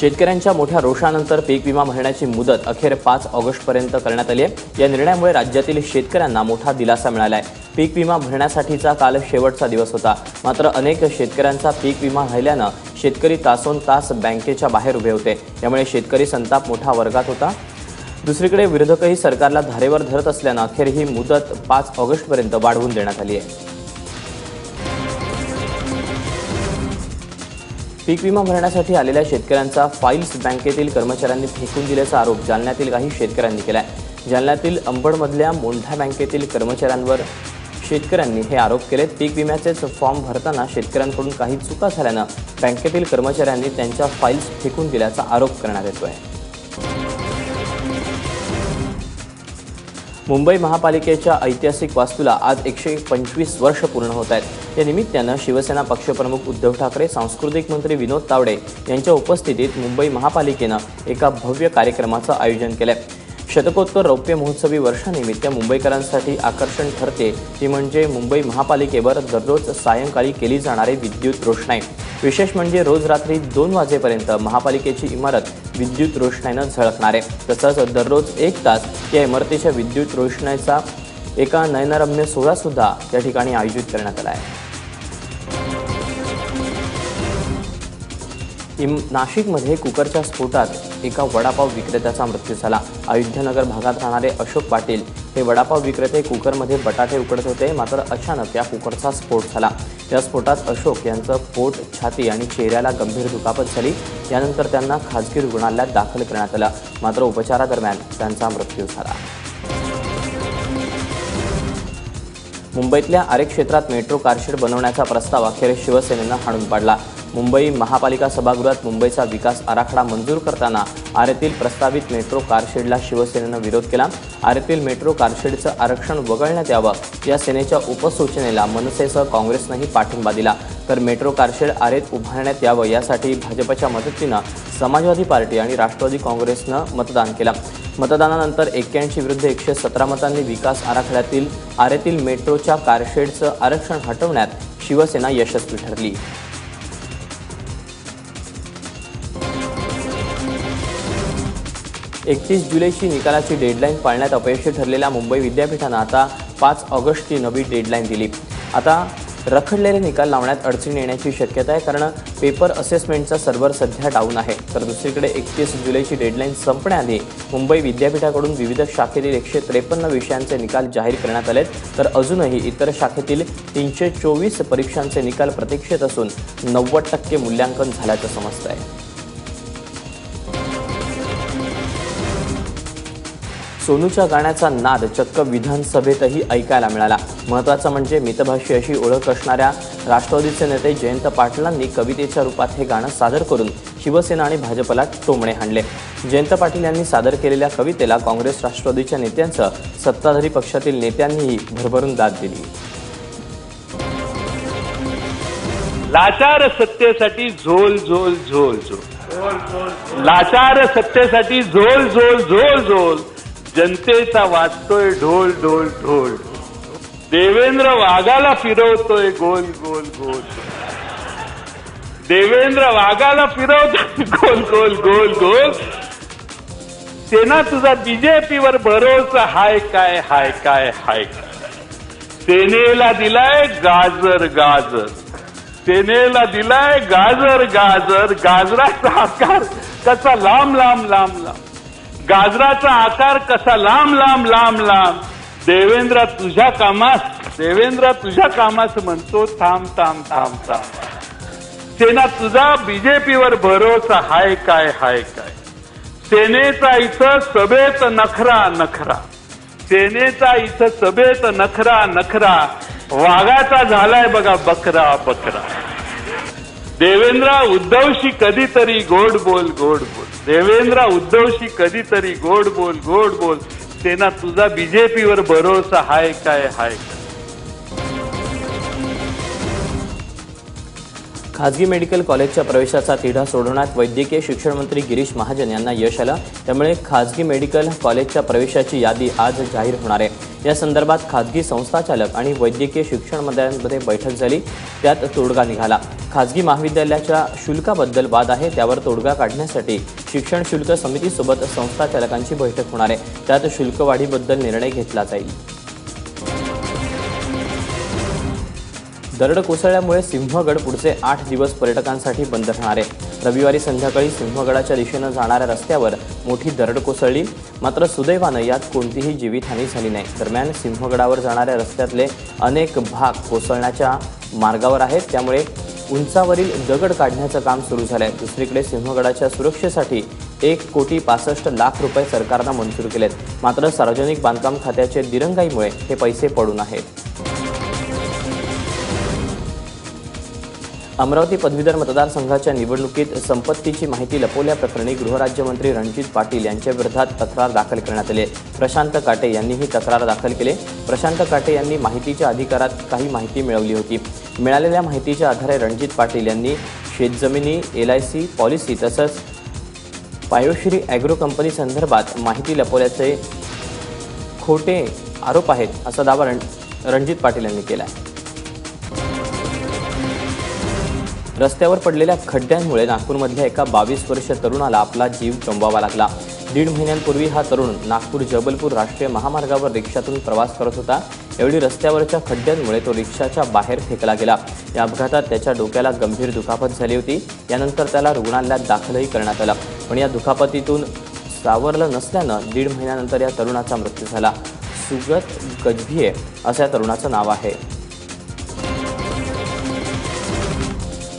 शेतकऱ्यांच्या मोठ्या रोषानंतर पीक विमा भरण्याची मुदत अखेर पाच ऑगस्टपर्यंत करण्यात आली आहे. या निर्णयामुळे राज्यातील शेतकऱ्यांना मोठा दिलासा मिळाला आहे पीक विमा भरण्यासाठीचा काल शेवटचा दिवस होता. मात्र अनेक शेतकऱ्यांचा पीक विमा राहिल्यानं शेतकरी तासोन तास बँकेच्या बाहेर उभे होते. यामुळे शेतकरी संताप मोठा वर्गात होता. दुसरीकडे विरोधकही सरकारला धारेवर धरत असल्यानं अखेर ही मुदत पाच ऑगस्टपर्यंत वाढवून देण्यात आली आहे. पीक विमा भरण्यासाठी आलेल्या शेतकऱ्यांचा फाईल्स बँकेतील कर्मचाऱ्यांनी फेकून दिल्याचा आरोप जालन्यातील काही शेतकऱ्यांनी केला आहे जालन्यातील अंबडमधल्या मोंढा बँकेतील कर्मचाऱ्यांवर शेतकऱ्यांनी हे आरोप केलेत. पीक विम्याचेच फॉर्म भरताना शेतकऱ्यांकडून काही चुका झाल्यानं बँकेतील कर्मचाऱ्यांनी त्यांच्या फाईल्स फेकून दिल्याचा आरोप करण्यात येतो आहे मुंबई महापालिकेच्या ऐतिहासिक वास्तूला आज एकशे पंचवीस वर्ष पूर्ण होत आहेत. या निमित्तानं शिवसेना पक्षप्रमुख उद्धव ठाकरे सांस्कृतिक मंत्री विनोद तावडे यांच्या उपस्थितीत मुंबई महापालिकेनं एका भव्य कार्यक्रमाचं आयोजन केलंय. शतकोत्तर रौप्य महोत्सवी वर्षानिमित्त मुंबईकरांसाठी आकर्षण ठरते. ती म्हणजे मुंबई महापालिकेवर दररोज सायंकाळी केली जाणारी विद्युत रोषणाई. विशेष म्हणजे रोज रात्री दोन वाजेपर्यंत महापालिकेची इमारत विद्युत रोषणाईनं झळकणार आहे. तसंच दररोज एक तास या इमारतीच्या विद्युत रोषणाईचा एका नयनरम्य सोहळासुद्धा या ठिकाणी आयोजित करण्यात आला आहे. इम नाशिकमध्ये कुकरच्या स्फोटात एका वडापाव विक्रेत्याचा मृत्यू झाला. अयोध्यानगर भागात राहणारे अशोक पाटील हे वडापाव विक्रेते कुकरमध्ये बटाटे उकडत होते मात्र अचानक या कुकरचा स्फोट झाला. या स्फोटात अशोक यांचं पोट छाती आणि चेहऱ्याला गंभीर दुखापत झाली. यानंतर त्यांना खाजगी रुग्णालयात दाखल करण्यात आलं. मात्र उपचारादरम्यान त्यांचा मृत्यू झाला. मुंबईतल्या आरे क्षेत्रात मेट्रो कारशेड बनवण्याचा प्रस्ताव अखेर शिवसेनेनं हाणून पाडला. मुंबई महापालिका सभागृहात मुंबईचा विकास आराखडा मंजूर करताना आरेतील प्रस्तावित मेट्रो कारशेडला शिवसेनेनं विरोध केला. आरेतील मेट्रो कारशेडचं आरक्षण वगळण्यात यावं या सेनेच्या उपसूचनेला मनसेसह काँग्रेसनंही पाठिंबा दिला. तर मेट्रो कारशेड आरेत उभारण्यात यावं यासाठी भाजपच्या मदतीनं समाजवादी पार्टी आणि राष्ट्रवादी काँग्रेसनं मतदान केलं. मतदानानंतर एक्क्याऐंशी विरुद्ध एकशे सतरा मतांनी विकास आराखड्यातील आरेतील मेट्रोच्या कारशेडचं आरक्षण हटवण्यात शिवसेना यशस्वी ठरली. एकतीस जुलैची निकालाची डेडलाईन पाळण्यात अपयशी ठरलेल्या मुंबई विद्यापीठानं आता पाच ऑगस्टची नवी डेडलाईन दिली. आता रखडलेले निकाल लावण्यात अडचणी येण्याची शक्यता आहे कारण पेपर असेसमेंटचा सर्व्हर सध्या डाऊन आहे. तर दुसरीकडे एकतीस जुलैची डेडलाईन संपण्याआधी मुंबई विद्यापीठाकडून विविध शाखेतील एकशे त्रेपन्न विषयांचे निकाल जाहीर करण्यात आलेत. तर अजूनही इतर शाखेतील तीनशे चोवीस परीक्षांचे निकाल प्रतीक्षेत असून नव्वद टक्के मूल्यांकन झाल्याचं समजतं आहे सोनूच्या गाण्याचा नाद चक्क विधानसभेतही ऐकायला मिळाला. महत्त्वाचं म्हणजे मितभाषी अशी ओळख असणाऱ्या राष्ट्रवादीचे नेते जयंत पाटलांनी कवितेच्या रूपात हे गाणं सादर करून शिवसेना आणि भाजपला टोमणे हाणले. जयंत पाटील यांनी सादर केलेल्या कवितेला काँग्रेस राष्ट्रवादीच्या नेत्यांचं सत्ताधारी पक्षातील नेत्यांनीही भरभरून दाद दिली. लाचार सत्तेसाठी झोल झोल झोल झोल. लाचार सत्तेसाठी झोल झोल झोल झोल. जनतेचा वाजतोय ढोल ढोल ढोल. देवेंद्र वाघाला फिरवतोय गोल गोल गोल. देवेंद्र वाघाला फिरवतोय गोल गोल गोल गोल. सेना तुझा बीजेपीवर भरोसा. हाय काय हाय काय हाय सेनेला दिलाय गाजर गाजर. सेनेला दिलाय गाजर गाजर. गाजराचा आकार कसा? लांब लांब लांब लांब. गाजराचा आकार कसा? लांब लांब लांब लांब. देवेंद्र तुझ्या कामास देवेंद्र तुझ्या कामास म्हणतो थांब थांब थांब थांब. सेना तुझा बीजेपीवर भरोसा हाय काय हाय काय. सेनेचा इथं सभेत नखरा नखरा. सेनेचा इथं सभेत नखरा नखरा. वाघाचा झालाय बघा बकरा बकरा. देवेंद्र उद्धवशी कधीतरी गोड बोल गोड बोल. देवेंद्र उद्धवशी कधीतरी गोड बोल गोड बोल. सेना तुझा बीजेपीवर भरोसा हाय काय हाय काय? खाजगी मेडिकल कॉलेजच्या प्रवेशाचा तिढा सोडवण्यात वैद्यकीय शिक्षण मंत्री गिरीश महाजन यांना यश आलं. त्यामुळे खाजगी मेडिकल कॉलेजच्या प्रवेशाची यादी आज जाहीर होणार आहे. या संदर्भात खाजगी संस्थाचालक आणि वैद्यकीय शिक्षण मंत्र्यांमध्ये बैठक झाली. त्यात तोडगा निघाला. खाजगी महाविद्यालयाच्या शुल्काबद्दल वाद आहे त्यावर तोडगा काढण्यासाठी शिक्षण शुल्क समितीसोबत संस्थाचालकांची बैठक होणार आहे. त्यात शुल्कवाढीबद्दल निर्णय घेतला जाईल. दरड कोसळल्यामुळे सिंहगड पुढचे आठ दिवस पर्यटकांसाठी बंद राहणार आहे. रविवारी संध्याकाळी सिंहगडाच्या दिशेनं जाणाऱ्या रस्त्यावर मोठी दरड कोसळली. मात्र सुदैवानं यात कोणतीही जीवितहानी झाली नाही. दरम्यान सिंहगडावर जाणाऱ्या रस्त्यातले अनेक भाग कोसळण्याच्या मार्गावर आहेत. त्यामुळे उंचावरील दगड काढण्याचं काम सुरू झालं आहे दुसरीकडे सिंहगडाच्या सुरक्षेसाठी एक कोटी पासष्ट लाख रुपये सरकारनं मंजूर केलेत. मात्र सार्वजनिक बांधकाम खात्याचे दिरंगाईमुळे हे पैसे पडून आहेत. अमरावती पदवीधर मतदारसंघाच्या निवडणुकीत संपत्तीची माहिती लपवल्याप्रकरणी गृहराज्यमंत्री रणजित पाटील यांच्याविरोधात तक्रार दाखल करण्यात आली. प्रशांत काटे यांनीही तक्रार दाखल केली. प्रशांत काटे यांनी माहितीच्या अधिकारात काही माहिती मिळवली होती. मिळालेल्या माहितीच्या आधारे रणजित पाटील यांनी शेतजमिनी एल आय सी पॉलिसी तसंच पायोश्री ॲग्रो कंपनी संदर्भात माहिती लपवल्याचे खोटे आरोप आहेत असा दावा रण रणजित पाटील यांनी केला आहे रस्त्यावर पडलेल्या खड्ड्यांमुळे नागपूरमधल्या एका बावीस वर्षीय तरुणाला आपला जीव गमवावा लागला. दीड महिन्यांपूर्वी हा तरुण नागपूर जबलपूर राष्ट्रीय महामार्गावर रिक्षातून प्रवास करत होता. एवढी रस्त्यावरच्या खड्ड्यांमुळे तो रिक्षाच्या बाहेर फेकला गेला. या अपघातात त्याच्या डोक्याला गंभीर दुखापत झाली होती. यानंतर त्याला रुग्णालयात दाखलही करण्यात आलं. पण या दुखापतीतून सावरलं नसल्यानं दीड महिन्यानंतर या तरुणाचा मृत्यू झाला. सुगत गजभिये असं या तरुणाचं नाव आहे.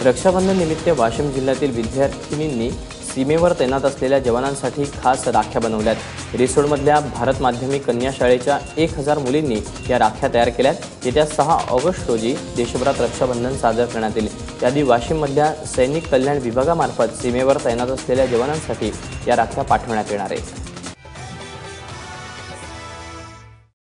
रक्षाबंधन निमित्त वाशिम जिल्ह्यातील विद्यार्थिनींनी सीमेवर तैनात असलेल्या जवानांसाठी खास राख्या बनवल्यात. रिसोडमधल्या भारत माध्यमिक कन्या शाळेच्या एक हजार मुलींनी या राख्या तयार केल्यात. येत्या सहा ऑगस्ट रोजी देशभरात रक्षाबंधन साजरं करण्यात येईल. त्याआधी वाशिममधल्या सैनिक कल्याण विभागामार्फत सीमेवर तैनात असलेल्या जवानांसाठी या राख्या पाठवण्यात येणार आहेत.